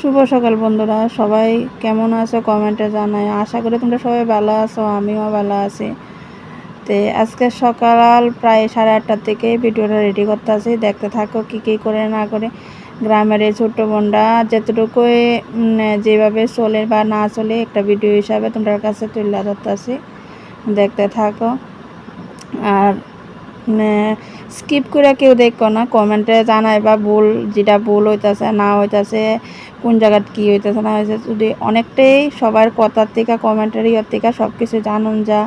শুভ সকাল বন্ধুরা, সবাই কেমন আছো কমেন্টে জানাই। আশা করি তোমরা সবাই ভালো আছো, আমিও ভালো আছি। তো আজকে সকাল প্রায় সাড়ে আটটার থেকে ভিডিওটা রেডি করতে আছি দেখতে থাকো কি কি করে না করে গ্রামের এই ছোট্ট বোনরা যেতটুকুই যেভাবে চলে বা না চলে একটা ভিডিও হিসাবে তোমাদের কাছে তুলে ধরতেছি। দেখতে থাকো। আর স্কিপ করে কেউ দেখো না কমেন্টে জানাই বা ভুল, যেটা ভুল হইতেছে, না হইতেছে, কোন জায়গাত কী হইতেছে, না হইতেছে, যদি অনেকটাই সবার কথার থেকে কমেন্টের থেকে সব কিছু জানুন যা,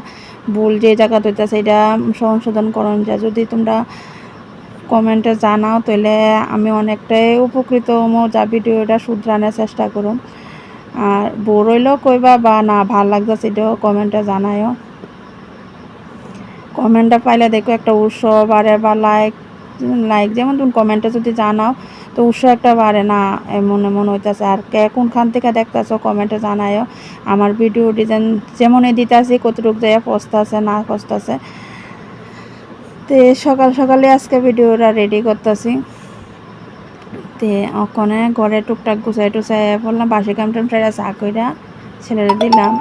ভুল যে জায়গাত হইতেছে, এটা সংশোধন করুন যা। যদি তোমরা কমেন্টে জানাও, তাহলে আমি অনেকটাই উপকৃত হমো, যা ভিডিওটা শুধরানোর চেষ্টা করুন আর বোর হইলেও কইবা বা না, ভালো লাগতেছে, এটাও কমেন্টে জানায়ও। কমেন্টটা পাইলে দেখো একটা উৎসাহ বাড়ে বা লাইক লাইক যেমন তুমি কমেন্টে যদি জানাও, তো উৎসাহ একটা বাড়ে না এমন এমন হইতেছে। আর কে কোনখান থেকে দেখতেছো কমেন্টে জানায়ও আমার ভিডিও ডিজাইন যেমনই দিতেছি কতটুকু যায় পস্তাছে না পস্তাছে তো সকাল সকালে আজকে ভিডিওটা রেডি করতেছি। তে ওখানে ঘরে টুকটাক গুছাই টুসাই বললাম, বাসি কাম টাম চা কইরা ছেলেরে দিলাম।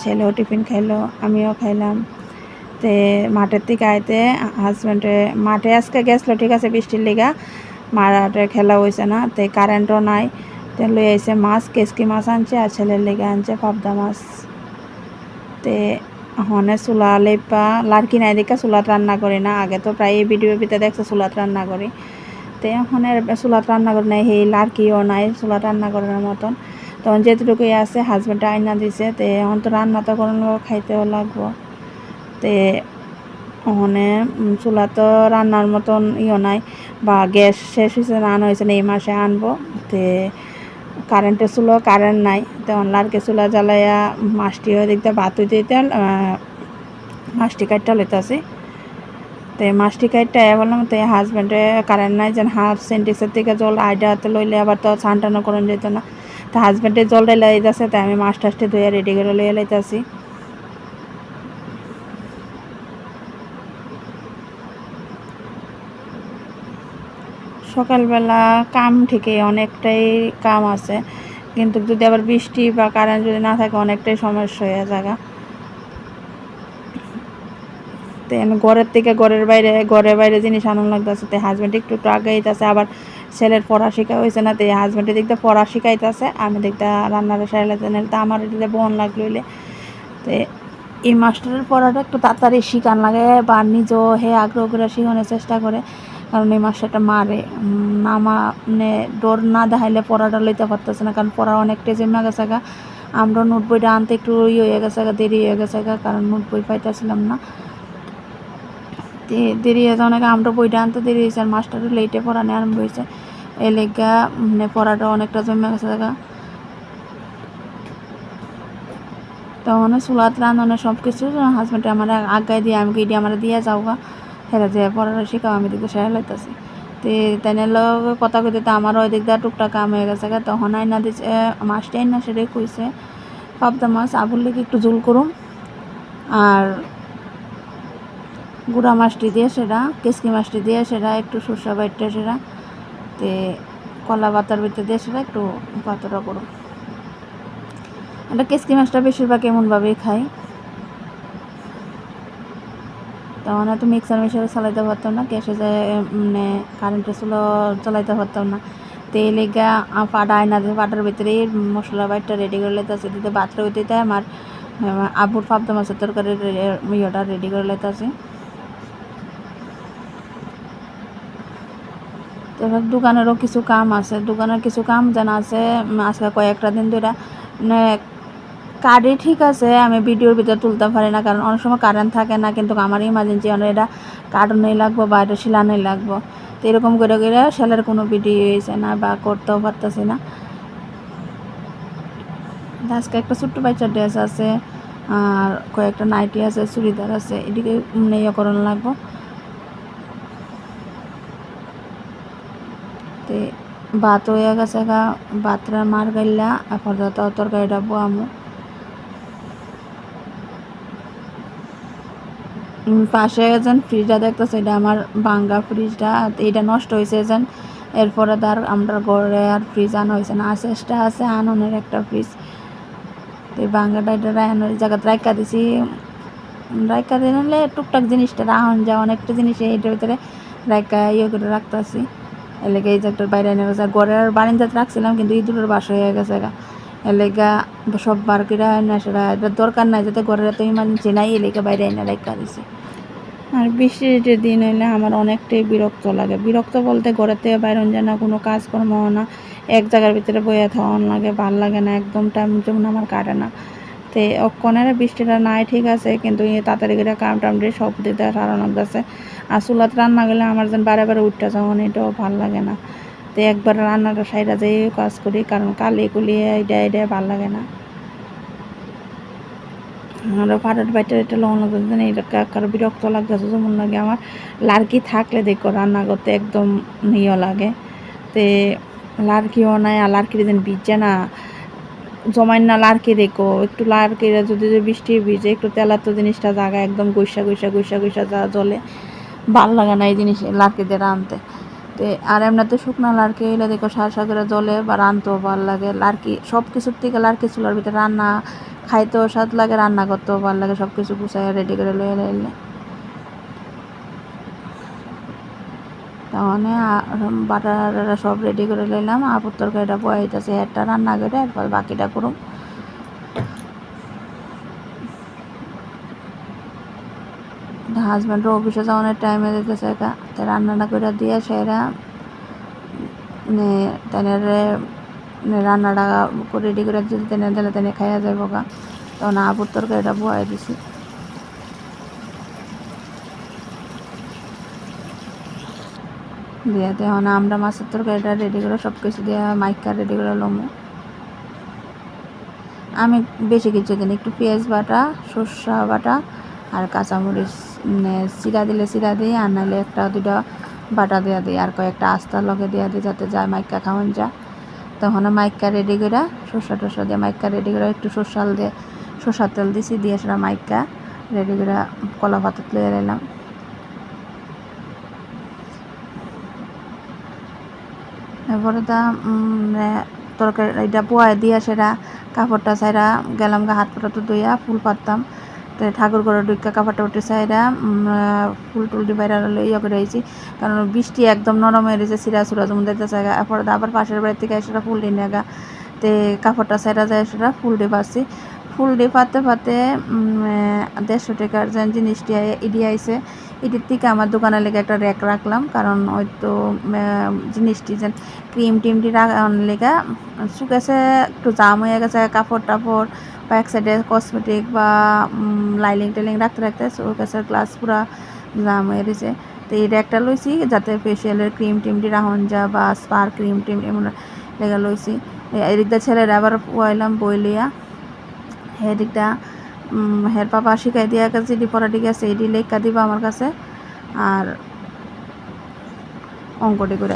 ছেলেও টিফিন খাইলো, আমিও খাইলাম। তে মাঠের থেকে আইতে হাজব্যান্ডে মাঠে আজকে গেছিল, ঠিক আছে, বৃষ্টির লেগা। মারাটে খেলা হয়েছে না, তে কারেন্টও নাই। তে লই আইসে মাছ কেসকি মাছ আনছে আর ছেলের লেগে আনছে, পাবদা মাছ। তে হনে চুলা লেপা, লাড়কি নাই দেখা চুলাত রান্না করি না। আগে তো প্রায় এই ভিডিওর ভিতরে দেখছে, চুলাত রান্না করি। তে এখন চুলাত রান্না করি নাই, সেই লাড়কিও নাই, চুলাত রান্না করার মতন। তখন যেটুকুই আছে হাজব্যান্ডে আইনা দিছে, তে এখন তো রান্না তো করানো খাইতেও লাগবো। তে ওখানে চুলা তো রান্নার মতন ইয়ে নাই, বা গ্যাস শেষ হয়েছে না আনা হয়েছে না, এই মাসে আনব। তে কারেন্টের চুলো কারেন্ট নাই, তো লারকে চুলা জ্বালাইয়া মাছটি দেখতে ভাত হইতে দিতে মাছটি কাটটা লইতেছি তো মাছটি কাটটা বললাম, তো হাজব্যান্ডে কারেন্ট নাই, যেন হাফ সেন্টিক্সের থেকে জল আইডা হাতে লইলে আবার তো ছান টানো করেন যেত না। তো হাজব্যান্ডে জল ডাইলা দিতেছে তাই আমি মাছ টাছটি ধুয়ে রেডি করে লইয়া লাইতেছি। সকালবেলা কাম থেকে অনেকটাই কাম আছে। কিন্তু যদি আবার বৃষ্টি বা কারেন্ট যদি না থাকে, অনেকটাই সমস্যা হয়ে জায়গা ঘরের থেকে ঘরের বাইরে ঘরের বাইরে জিনিস আনন্দ লাগতেছে, তো হাজব্যান্ড একটু একটু আগাইতেছে, আবার ছেলের পড়া শেখা হয়েছে না, তো হাজব্যান্ডের দিকটা পড়া শিখাইতেছে, আমি দেখতে রান্নার সারাইতে নিলে তো আমার এদিকে বোন লাগল তো এই মাস্টারের পড়াটা একটু তাড়াতাড়ি শিখান লাগে বা নিজেও হে আগ্রহ করে শিখানোর চেষ্টা করে। কারণ এই মাস্টারটা মারে। না মানে ডোর না দেখাইলে পড়াটা লইতে পারতেছে না, কারণ পড়া অনেকটা জমা গেছে গা আমরা নোট বইটা আনতে একটু ইয়ে হয়ে গেছে গা দেরি হয়ে গেছে গা কারণ নোট বই পাইতেছিলাম না। দেরি হয়েছে অনেক আমরা বইটা আনতে দেরি হয়েছে, আর মাস্টারের লেটে পড়ানো আরম্ভ হয়েছে। লেগা মানে পড়াটা অনেকটা জমে গেছে গা তখন চুলাত রান্না সব কিছু হাজব্যান্ডে আমার আগায় দিয়ে, আমি গিয়ে আমার দিয়ে যাও গা হেরা যে পড়ার শিখাও, আমি দিকে সেরা লাইতেছি তো তাই লগে কথা কইতে তো আমারও ওই দিক টুকটাক কাম হয়ে গেছে তখন আইনা দিছে মাছটা আইনা সেটাই কইছে, পাবদা মাছ আবুল লেগে একটু জুল করুম, আর গুড়া মাছটি দিয়ে সেটা কেসকি মাছটি দিয়ে সেটা একটু সর্ষা বাইটটা সেটা তে কলা পাতার ভিতরে দিয়ে সেটা একটু পাতরা করুম। এটা কেসকি মাছটা বেশিরভাগ এমনভাবেই খাই তখন এত মিক্সার মিক্সার চালাইতে পারতাম না গ্যাসে যায় মানে কারেন্টে চুলো চালাইতে পারতাম না। তেল এগা পাটা আয়না দিয়ে, পাটার ভিতরে মশলা বাইটটা রেডি করে লেতেছে দিতে বাতরে হইতে আমার আবুর পাবদা মাছের তরকারি ইয়েটা রেডি করে লেতেছে তারপর দোকানেরও কিছু কাম আছে। দোকানের কিছু কাম জানা আছে আজকে কয়েকটা দিন ধরে কার্ডে ঠিক আছে, আমি ভিডিওর ভিতরে তুলতে পারি না, কারণ অনেক সময় কারেন্ট থাকে না, কিন্তু আমার ইমার্জেন্সি অনেক এটা কার্টনেই লাগবো বা এটা শিলানেই লাগবো। তো এরকম করে করে সেলের কোনো ভিডিও হয়েছে না বা করতেও পারতেছি না। আজকে একটা ছোট্ট বাচ্চার ড্রেস আছে, আর কয়েকটা নাইটি আছে, চুড়িদার আছে, এদিকে ইয়ে করানো লাগবো। ভাত হয়ে গেছে গা ভাতটা মার গাইলা আপাতত তরকারিটা বোয়ামো। পাশে যেন ফ্রিজটা দেখতেছে, এটা আমার ভাঙ্গা ফ্রিজটা এটা নষ্ট হয়েছে যেন। এরপরে তার আমরা ঘরে আর ফ্রিজ আনা হয়েছে না চেষ্টা আছে আননের একটা ফ্রিজ তো এই বাঙ্গাটা এটা রায়নের জায়গাতে রাইকা দিছি। রাইকা দিলে টুকটাক জিনিসটা রাহন যা অনেকটা জিনিস এইটার ভিতরে রাইকা ইয়ে করে রাখতেছি। এলাকা এই একটা বাইরে এনে গেছে ঘরের বারিন্দাতে রাখছিলাম, কিন্তু ইঁদুরের বাসা হয়ে গেছে এলাকা সব বার করে না সেটা এটা দরকার নাই, যাতে ঘরের এত ইমার্জেন্সি নাই এলাকা বাইরে এনে রাইকা দিছি। আর বৃষ্টির দিন হইলে আমার অনেকটাই বিরক্ত লাগে। বিরক্ত বলতে ঘরের থেকে বাইরন যায় না, কোনো কাজকর্ম হয় না। এক জায়গার ভিতরে বইয়া থাকুন লাগে, ভালো লাগে না, একদম টাইম যেমন আমার কাটে না। তে অক্ষণের বৃষ্টিটা নাই, ঠিক আছে, কিন্তু এই তাড়াতাড়ি করে কাম টাম দিয়ে সব দিতে সারানো যাচ্ছে আর চুলাত রান্না গেলে আমার যেন বারে বারে উঠতে যাওয়ান এটাও ভালো লাগে না। তো একবার রান্নাটা সাইডা যেয়ে কাজ করি, কারণ কালি কুলি এইটা এইটা ভালো লাগে না। আর ফাটার বাইটার এটা লন লাগতেছে না এটা কারও বিরক্ত লাগতেছে, যেমন লাগে আমার লাড়কি থাকলে দেখো রান্না করতে একদম ইয়ে লাগে। তে লাড়কিও নাই, আর লাড়কির দিন ভিজে না জমাই না লাড়কি দেখো, একটু লাড়কি যদি বৃষ্টি ভিজে, একটু তেলাতো জিনিসটা জায়গা একদম গৈসা গৈসা গৈসা গৈসা যা জলে ভালো লাগে না এই জিনিস লাড়কি দিয়ে রানতে তে আর এমনিতে শুকনো লাড়কি এলে দেখো সার করে জলে বা রানতেও ভালো লাগে। লাড়কি সব কিছুর থেকে লাড়কি চুলার ভিতরে রান্না খাইতেও স্বাদ লাগে, রান্না করতেও ভালো লাগে সব কিছু গুছাই রেডি করে লয়ে এলে তখন বাটার সব রেডি করে নিলাম আপুর তরকারিটা বয়াইতেছে একটা রান্না করে, এরপর বাকিটা করুম। হাজব্যান্ডও অফিসে যাওয়ানোর টাইমে দিতেছে তো রান্নাটা করে দিয়ে সেরা তাইনারে রান্নাটা করে রেডি করে যদি তেনে দিলে তেনে খাইয়া যাইব গা। তখন আবুর তরকারিটা বয়াই দিছি। দিয়ে তখন আমরা মাছের তরকারিটা রেডি করে সব কিছু দিয়ে মাইকা রেডি করে লমো। আমি বেশি কিছু দিন একটু পেঁয়াজ বাটা, সর্ষা বাটা আর কাঁচামরিচ চিরা দিলে চিরা দিই, আর নাহলে একটা দুটা বাটা দেওয়া দিই, আর কয়েকটা আস্তা লগে দেওয়া দিই যাতে যায় মাইকা খাওয়ান যা তখন মাইকা রেডি করে সর্ষা টর্ষা দিয়ে মাইকা রেডি করে একটু সর্ষাল দিয়ে সর্ষার তেল দিছি, দিয়ে সেটা মাইকা রেডি করে কলা পাতা লয়ে এলাম এরপরে তা তরকারি, এটা পোয়া দিয়া সেটা কাপড়টা সাইরা গেলাম গা, হাত পাটা তো ধুইয়া ফুল পাততাম তো ঠাকুর ঘরে ঢুকা কাপড়টা উঠে সাইরা ফুল টুল দিয়ে বাইরে ইয়ে করে আইছি। কারণ বৃষ্টি একদম নরম হয়ে রয়েছে, সিরা সুরা যেমন দেখতেছে এরপরে আবার পাশের বাড়ি থেকে সেটা ফুল দিয়ে নেগা তে কাপড়টা সাইরা যায়, সেটা ফুল দিয়ে পাচ্ছি ফুল দিয়ে পাতে পাতে দেড়শো টাকার যে জিনিসটি ইডি আইছে। এটির থেকে আমার দোকানের লেগে একটা র্যাক রাখলাম। কারণ হয়তো জিনিসটি যে ক্রিম টিমটি রাখার লেগে শুকেছে একটু জাম হয়ে গেছে, কাপড় টাপড়। এক সাইডে কসমেটিক বা লাইলিং টাইলিং রাখতে রাখতে শোকেসের গ্লাস পুরা জাম হয়ে গেছে। তো এই র্যাকটা লইছি যাতে ফেসিয়ালের ক্রিম টিমটি যা বা স্পার ক্রিম টিম এমন লেগে লইছি। এদিকটা ছেলেরা আবার পুয়াইলাম বই লিয়া এদিকটা হের পাপা শিখাই দিয়া গেছে এটি পড়াটি গেছে এটি লেখা দিবা আমার কাছে। আর অঙ্কটি করে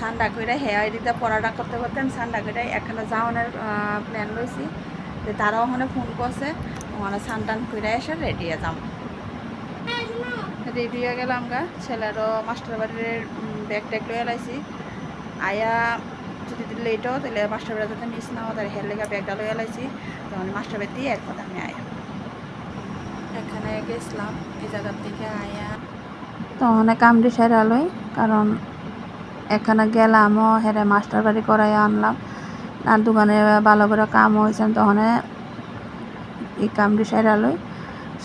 সান্ডা করে হ্যাঁ এদিকটা পড়াটা করতে করতে আমি সান্ডা করে এখানে যাওয়ানোর প্ল্যান লইছি। তারাও ওখানে ফোন করছে। মানে ওখানে সানটান করে এসে রেডি হয়ে যাম। রেডি হয়ে গেলাম গা। ছেলেরও মাস্টার বাড়ির ব্যাগ ট্যাগ লয়ে লাইছি। আয়া যদি লেটও তাহলে মাস্টার বাড়ি যাতে মিস না হয় তাহলে হের লেগে ব্যাগটা লয়ে লাইছি। তখন মাস্টার বাড়ি দিয়ে এরপর আমি আয়া। এখানে গেছিলাম, এই জায়গার থেকে আয়া। তো অনেক কামড়ি সেরালই কারণ এখানে গেলামও, হেরে মাস্টার বাড়ি করাই আনলাম। আর দোকানে ভালো করে কাম হয়েছেন তখন এই কামটি সেরালই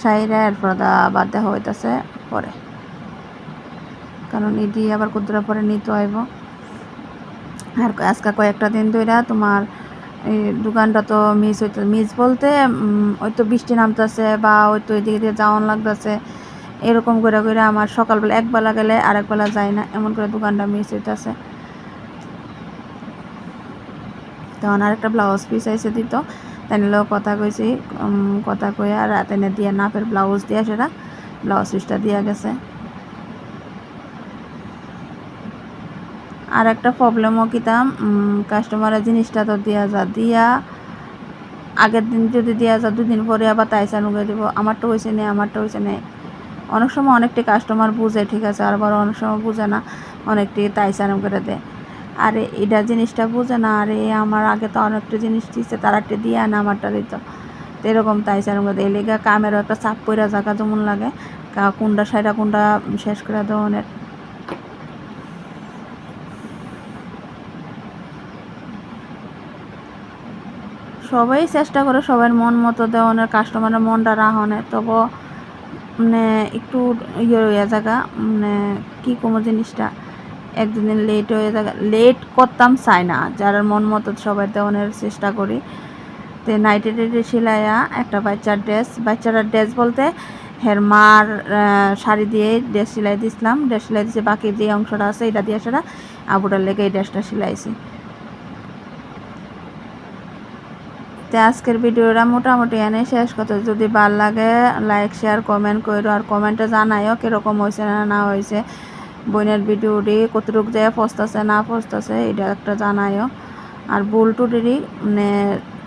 সাইরা এরপর বাদ দেখা হইতেছে পরে। কারণ ইডি আবার কুদ্রা পরে নিতে হইব। আর আজকে কয়েকটা দিন ধরে তোমার এই দোকানটা তো মিস হইতে মিস বলতে ওই তো বৃষ্টি নামতেছে বা ওই তো এদিকে দিয়ে যাওয়ান লাগতেছে। এরকম করে করে আমার সকালবেলা একবেলা গেলে আরেকবেলা যায় না, এমন করে দোকানটা মিস হইতেছে। তখন আর একটা ব্লাউজ পিস আইসে দিত। তাইলেও কথা কইছি কথা কই আর তেনে দিয়ে নাপের ব্লাউজ দিয়ে সেটা ব্লাউজ পিসটা দিয়া গেছে। আর একটা প্রবলেমও কিতাম কাস্টমারের জিনিসটা তো দিয়া যা, দিয়া আগের দিন যদি দেওয়া যা, দুদিন পরে আবার তাই তাইসা নুগে দিব। আমারটা হয়েছে নেই আমারটা হয়েছে নেই অনেক সময় অনেকটি কাস্টমার বুঝে, ঠিক আছে আর আবার অনেক সময় বুঝে না, অনেকটি তাই তাইসা করে দেয়। আরে এটা জিনিসটা বুঝে না, আরে আমার আগে তো অনেকটা জিনিস দিচ্ছে তারা একটা দিয়ে আনে আমারটা দিত। তো এরকম তাই মধ্যে এই কামেরও একটা চাপ পইরা জায়গা যেমন লাগে কোনটা সাইডা কোনটা শেষ করে দেওয়ানের সবাই চেষ্টা করে সবার মন মতো দেওয়ানের কাস্টমারের মনটা রাহনে তবু মানে একটু ইয়ে হয়ে থাকা মানে কী কোনো জিনিসটা। এক দুদিন লেট হয়ে থাকা। লেট করতাম চাই না যার মন মতো সবাই দেওয়ানোর চেষ্টা করি। তো নাইটে টাইটে সিলাইয়া একটা বাচ্চার ড্রেস বাচ্চারা ড্রেস বলতে হের মার শাড়ি দিয়ে ড্রেস সেলাই দিছিলাম। ড্রেস সেলাই দিয়েছি বাকি যে অংশটা আছে এটা দিয়ে সেটা আবুটার লেগে এই ড্রেসটা সেলাইছি। তো আজকের ভিডিওটা মোটামুটি এনে শেষ করতে। যদি ভালো লাগে লাইক শেয়ার কমেন্ট করো। আর কমেন্টে জানাইও কীরকম হয়েছে না না হয়েছে বোনের ভিডিওটি কতটুকু যায় পস্তাছে না পস্তাছে এটা একটা জানাইও আর ভুল টুটিরই মানে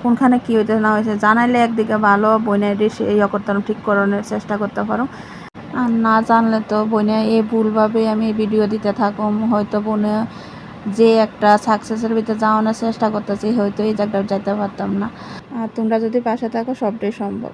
কোনখানে কী হইতে না হয়েছে জানাইলে একদিকে ভালো বোনের ইয়ে করতে ঠিক করানোর চেষ্টা করতে পারো আর না জানলে তো বোনে এই ভুলভাবে আমি ভিডিও দিতে থাকুম, হয়তো বোনে যে একটা সাকসেসের ভিতরে যাওয়ানোর চেষ্টা করতেছি, হয়তো এই জায়গাটা যাইতে পারতাম না। আর তোমরা যদি পাশে থাকো, সবটাই সম্ভব।